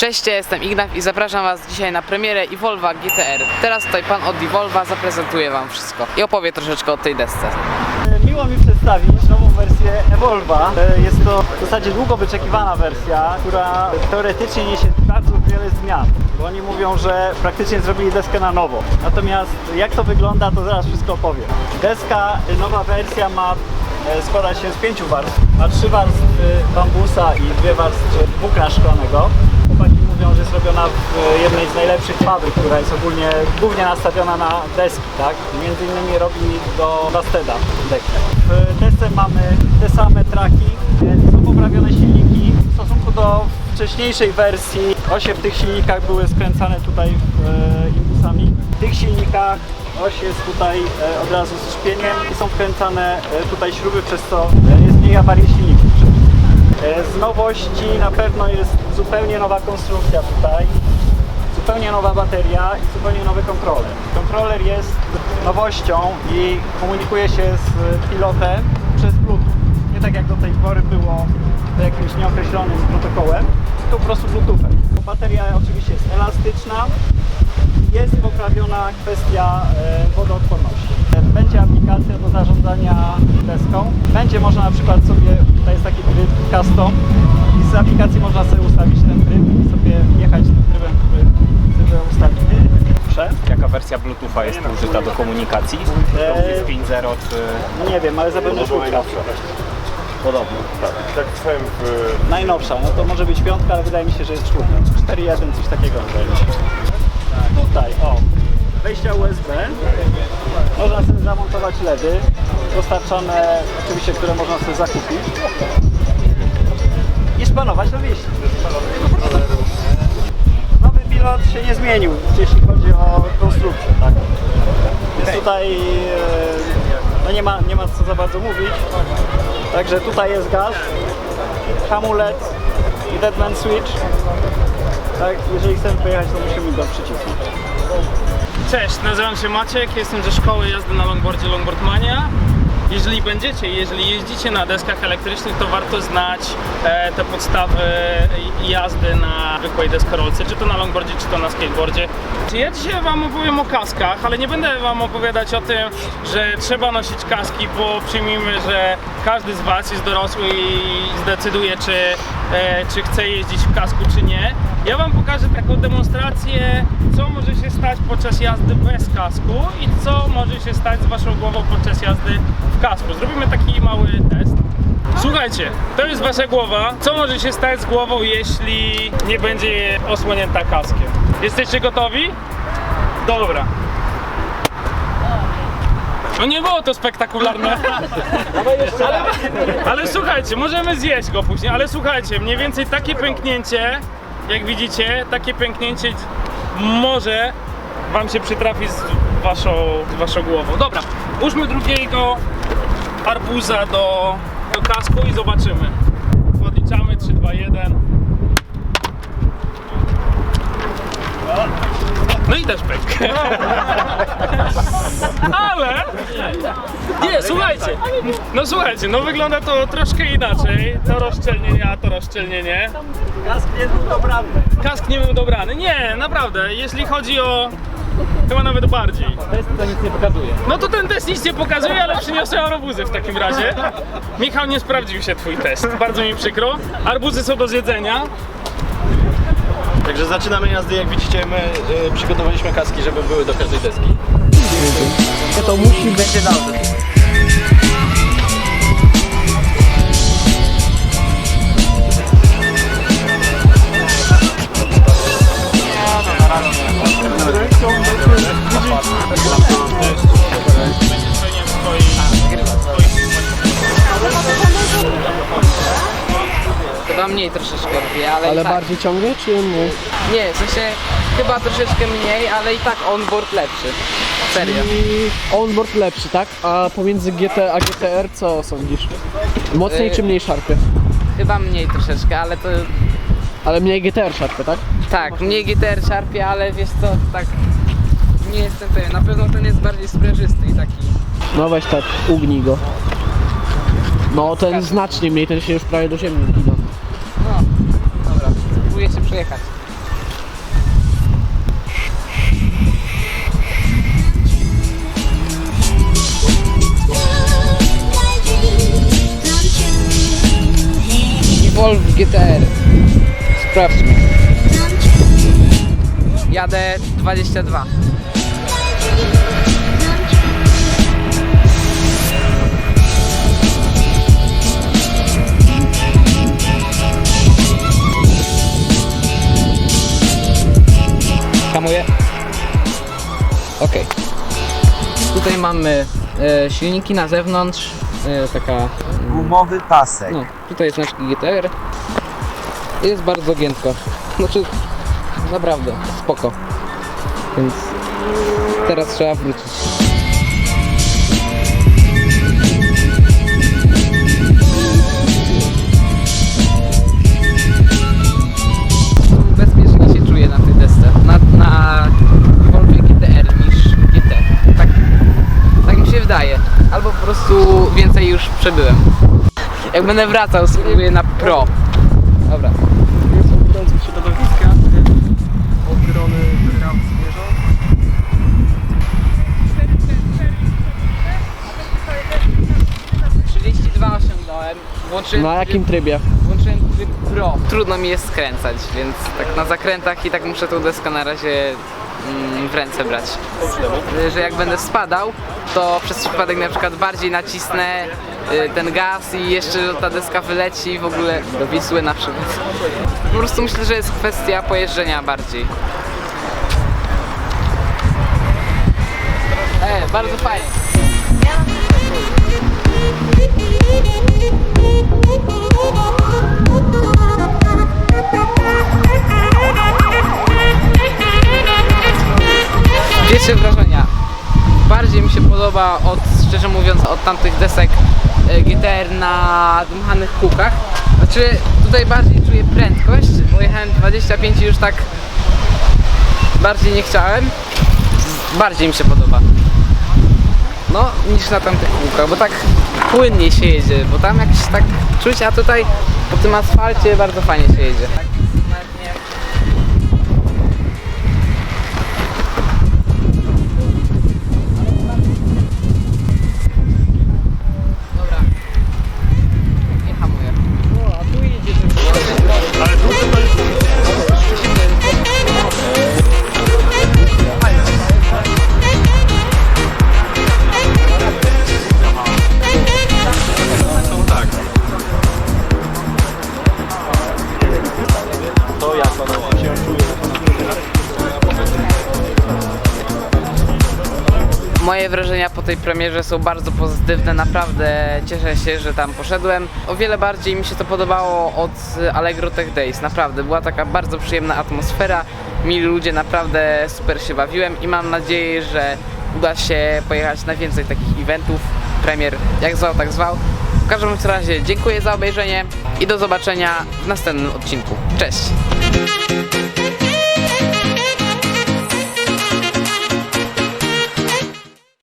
Cześć, ja jestem Ignaf i zapraszam Was dzisiaj na premierę Evolva GTR. Teraz tutaj pan od Evolva zaprezentuje Wam wszystko i opowie troszeczkę o tej desce. Miło mi przedstawić nową wersję Evolva. E, Jest to w zasadzie długo wyczekiwana wersja, która teoretycznie niesie bardzo wiele zmian. Bo oni mówią, że praktycznie zrobili deskę na nowo. Natomiast jak to wygląda, to zaraz wszystko opowiem. Deska, y, nowa wersja ma e, składa się z pięciu warstw. Ma trzy warstwy bambusa i dwie warstwy włókna szklanego. Chłopaki mówią, że jest robiona w e, jednej z najlepszych fabryk, która jest ogólnie głównie nastawiona na deski, tak? Między innymi robi do Basteda dekę. W desce mamy te same traki, są poprawione silniki. W stosunku do wcześniejszej wersji osie w tych silnikach były skręcane tutaj e, imbusami. W tych silnikach oś jest tutaj e, od razu z szpieniem i są wkręcane tutaj śruby, przez co jest mniej awarii silników. E, Z nowości na pewno jest zupełnie nowa konstrukcja tutaj, zupełnie nowa bateria i zupełnie nowy kontroler. Kontroler jest nowością i komunikuje się z pilotem przez Bluetooth. Nie tak jak do tej pory było to jakimś nieokreślonym protokołem, tylko po prostu Bluetoothem. Bateria oczywiście jest elastyczna, jest poprawiona kwestia e, wodoodporności. Bluetootha jest użyta do komunikacji? Eee. jest 5.0 czy... Nie wiem, ale zapewne czwórka. Podobno, tak. Tak w... Najnowsza, no to może być piątka, ale wydaje mi się, że jest czwórka. 4.1, coś takiego. Tutaj, o, wejścia USB. Można sobie zamontować LEDy, dostarczane oczywiście, które można sobie zakupić. I szpanować na wieści. Pilot się nie zmienił, jeśli chodzi o konstrukcję, tak? Jest tutaj, e, no nie ma, nie ma co za bardzo mówić. Także tutaj jest gaz, hamulec i deadman switch. Tak, jeżeli chcemy pojechać, to musimy go przycisnąć. Cześć, nazywam się Maciek, jestem ze szkoły jazdy na longboardzie Longboardmania. Jeżeli będziecie, jeżeli jeździcie na deskach elektrycznych, to warto znać e, te podstawy jazdy na zwykłej deskorolce, czy to na longboardzie, czy to na skateboardzie. Ja dzisiaj Wam opowiem o kaskach, ale nie będę Wam opowiadać o tym, że trzeba nosić kaski, bo przyjmijmy, że każdy z Was jest dorosły i zdecyduje, czy, e, czy chce jeździć w kasku, czy nie. Ja Wam pokażę taką demonstrację, co może się stać podczas jazdy bez kasku i co może się stać z Waszą głową podczas jazdy w kasku. Zrobimy taki mały test. Słuchajcie, to jest Wasza głowa. Co może się stać z głową, jeśli nie będzie osłonięta kaskiem? Jesteście gotowi? Dobra. No nie było to spektakularne. Ale, ale słuchajcie, możemy zjeść go później, ale słuchajcie, mniej więcej takie pęknięcie, jak widzicie, takie pęknięcie może wam się przytrafi z waszą, z waszą głową. Dobra, użmy drugiego arbuza do, do kasku i zobaczymy. Podliczamy 3, 2, 1. No i też pęk. Ale nie, słuchajcie. No słuchajcie, no wygląda to troszkę inaczej. To rozszczelnienie, a to rozszczelnienie. Kask nie był dobrany. Kask nie był dobrany. Nie, naprawdę. Jeśli chodzi o. Chyba nawet bardziej. Test to nic nie pokazuje. No to ten test nic nie pokazuje, ale przyniosłem arbuzy w takim razie. Michał, nie sprawdził się twój test. Bardzo mi przykro. Arbuzy są do zjedzenia. Także zaczynamy jazdy, jak widzicie my y, przygotowaliśmy kaski, żeby były do każdej deski. To musi być dobrze. Chyba mniej troszeczkę robię, ale, Ale i tak. bardziej ciągnie, czy mniej? Nie, w sensie chyba troszeczkę mniej, ale i tak onboard lepszy. Serio. I onboard lepszy, tak? A pomiędzy GT a GTR co sądzisz? Mocniej Yy. czy mniej szarpie? Chyba mniej troszeczkę, ale to Ale mniej GTR szarpie, tak? tak, mniej GTR czarpie, ale wiesz co, tak nie jestem pewien. Na pewno ten jest bardziej sprężysty i taki. No weź tak, ugnij go. No ten znacznie mniej, ten się już prawie do ziemi ugina. No, dobra, spróbuję się przejechać. Wolf GTR. Sprawdźmy. Jadę 22. mamy e, silniki na zewnątrz. E, taka. Gumowy pasek. No, tutaj jest nasz GTR. Jest bardzo giętko. Znaczy, naprawdę, spoko. Więc teraz trzeba wrócić. Będę wracał, spróbuję na pro. Dobra. Wchodząc w środowiska, od drony ram zmierzą. dwa osiągnąłem. Włączyłem, Na jakim trybie? włączyłem tryb pro. Trudno mi jest skręcać, więc tak na zakrętach i tak muszę tą deskę na razie w ręce brać. Że jak będę spadał, to przez przypadek na przykład bardziej nacisnę y, ten gaz i jeszcze ta deska wyleci w ogóle do Wisły na przykład. Po prostu myślę, że jest kwestia pojeżdżenia bardziej. E, bardzo fajnie. Podoba od, szczerze mówiąc, od tamtych desek e, GTR na dmuchanych kółkach. Znaczy, tutaj bardziej czuję prędkość, bo jechałem 25 i już tak bardziej nie chciałem. Bardziej mi się podoba. No, niż na tamtych kółkach, bo tak płynnie się jedzie, bo tam jakiś tak czuć, a tutaj po tym asfalcie bardzo fajnie się jedzie. Moje wrażenia po tej premierze są bardzo pozytywne, naprawdę cieszę się, że tam poszedłem. O wiele bardziej mi się to podobało od Allegro Tech Days, naprawdę. Była taka bardzo przyjemna atmosfera, mili ludzie, naprawdę super się bawiłem i mam nadzieję, że uda się pojechać na więcej takich eventów, premier, jak zwał, tak zwał. W każdym razie dziękuję za obejrzenie i do zobaczenia w następnym odcinku. Cześć!